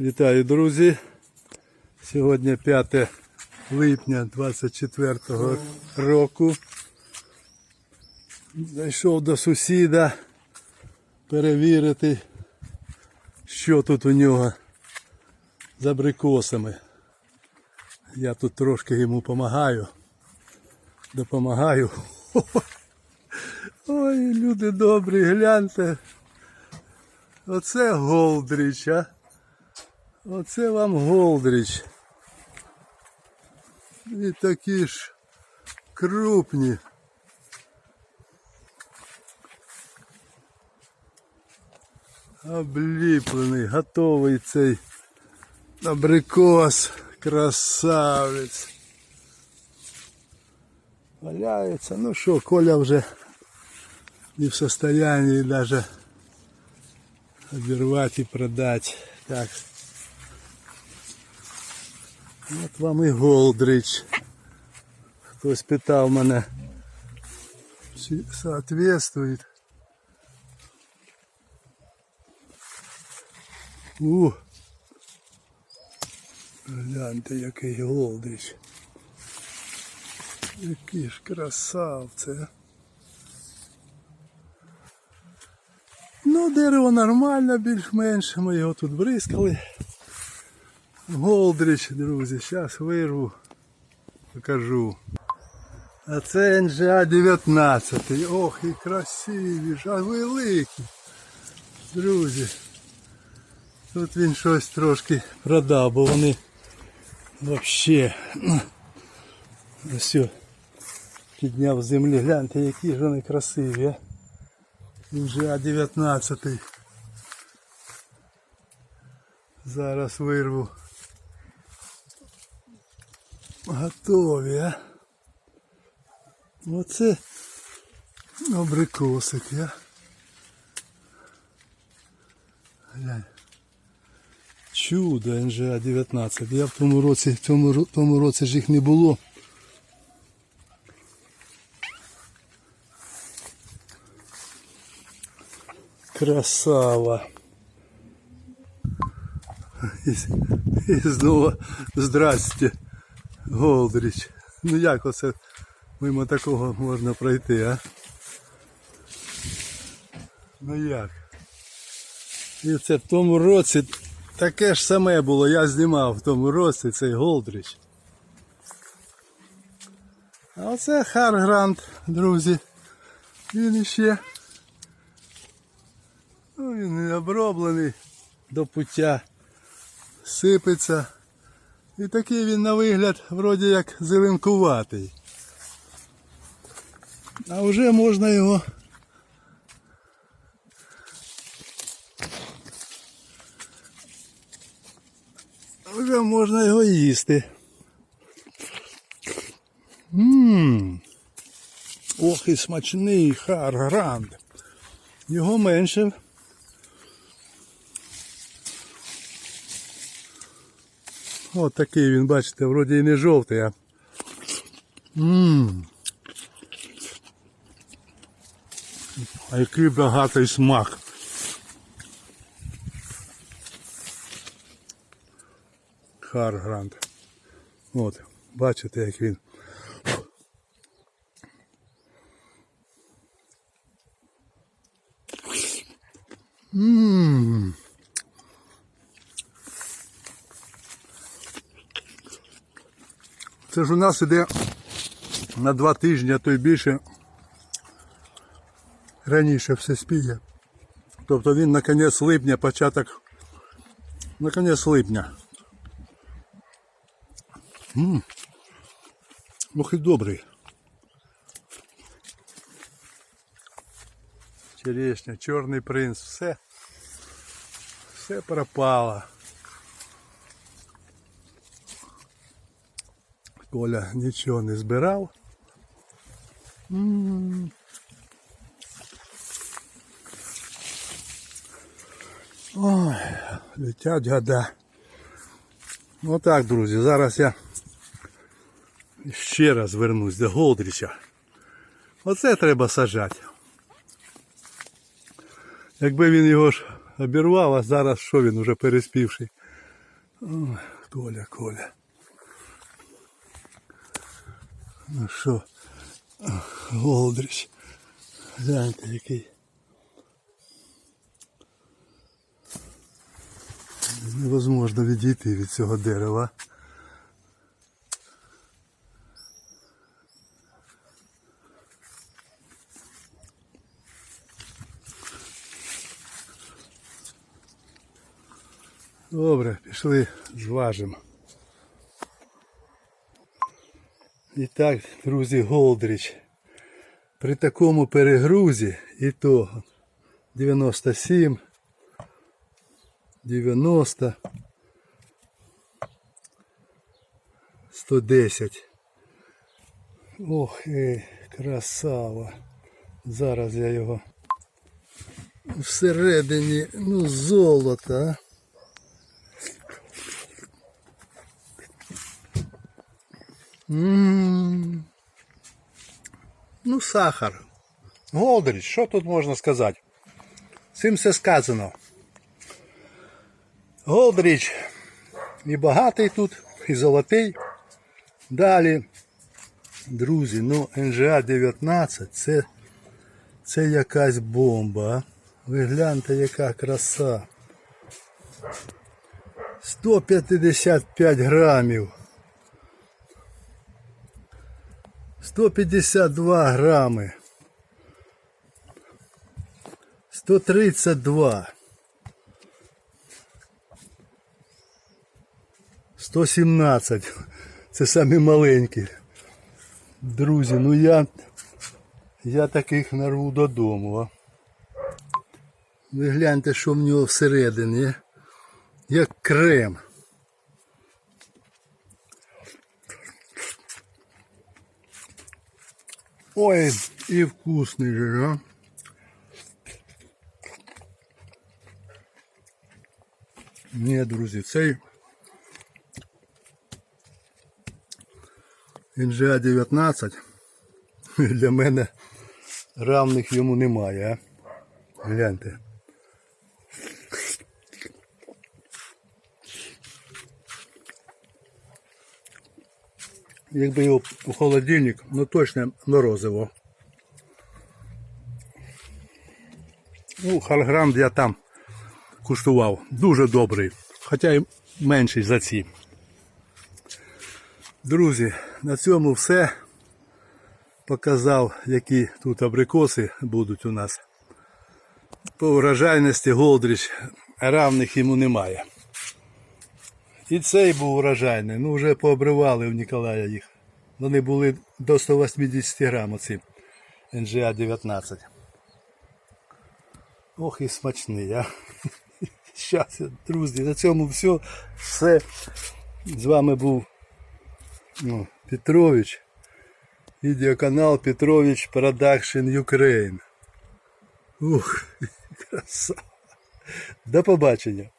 Вітаю, друзі. Сьогодні 5 липня 24 року. Зайшов до сусіда перевірити, що тут у нього з абрикосами. Я тут трошки йому допомагаю. Допомагаю. Ой, люди добрі, гляньте. Оце Голдріч, а? Оце вам Голдріч. І такі ж крупні. Обліплений, готовий цей абрикос, красавець. Валяється. Ну що, Коля вже не в состоянии даже обірвати і продати. Так. От вам і Голдрич. Хтось питав мене, чи соответствует. У. Гляньте, який Голдрич. Які ж красавці. Ну, дерево нормально, більш-менш. Ми його тут бризкали. Голдрич, друзі, зараз вирву, покажу. А це НЖА 19. Ох, і красиві ж, а великі. Друзі. Тут він щось трошки продав, бо вони взагалі. О, підняв з землі. Гляньте, які ж вони красиві. а. НЖА 19. Зараз вирву. Готові, а? Оце абрикосик, я. Глянь. Чудо НЖА 19. Я в тому році, в тому, тому році ж їх не було. Красава. І, і знову здрасте, Голдріч. Ну як оце мимо такого можна пройти, а? Ну як? І це в тому році таке ж саме було, я знімав в тому році цей Голдріч. А оце Харгрант, друзі. Він іще. Ну, він не оброблений до пуття. Сипеться. І такий він на вигляд вроді як зеленкуватий. А вже можна його вже можна його їсти. Ммм. Ох і смачний харгрант. Його менше. От такий він, бачите, вроді і не жовтий, а. Ммм. А який багатий смак. Харгрант. От, бачите, як він. Це ж у нас іде на два тижні, а то й більше раніше все спіє. Тобто він на кінець липня, початок. На кінець липня. Ммм. Ох і добрий. Черешня, чорний принц, все. Все пропало. Коля нічого не збирав. Ой, летять года. Отак, друзі, зараз я ще раз вернусь до Голдріча. Оце треба сажати. Якби він його ж обірвав, а зараз що він уже переспівший. Ой, Коля, Коля. Ну що, Голдрич. Гляньте, який. Невозможно відійти від цього дерева. Добре, пішли, зважимо. І так, друзі, Голдріч. При такому перегрузі і того 97, 90, 110. Ох, ей, красава. Зараз я його всередині, ну, золото, а. М. Ну, сахар. Голдріч, що тут можна сказати? Цим все сказано. Голдріч і багатий тут, і золотий. Далі, друзі, ну НЖА 19 це, це якась бомба. Ви гляньте, яка краса. 155 грамів. 152 грами. 132. 117. Це самі маленькі. Друзі, ну я, я таких нарву додому. А. Ви гляньте, що в нього всередині. Як крем. Ой, і вкусний же, а? Ні, друзі, цей НЖА 19 для мене равних йому немає, а? Гляньте. Якби його у холодильник, ну точно морозиво. Ну, холограм я там куштував. Дуже добрий. Хоча й менший за ці. Друзі, на цьому все. Показав, які тут абрикоси будуть у нас. По урожайності Голдріч равних йому немає. І цей був урожайний. Ну вже пообривали в Ніколая їх. Вони були до 180 грам оці НЖА 19. Ох і смачний, а. Щас, друзі, на цьому все. Все. З вами був ну, Петрович. Відеоканал Петрович Production Ukraine. Ух, краса. До побачення.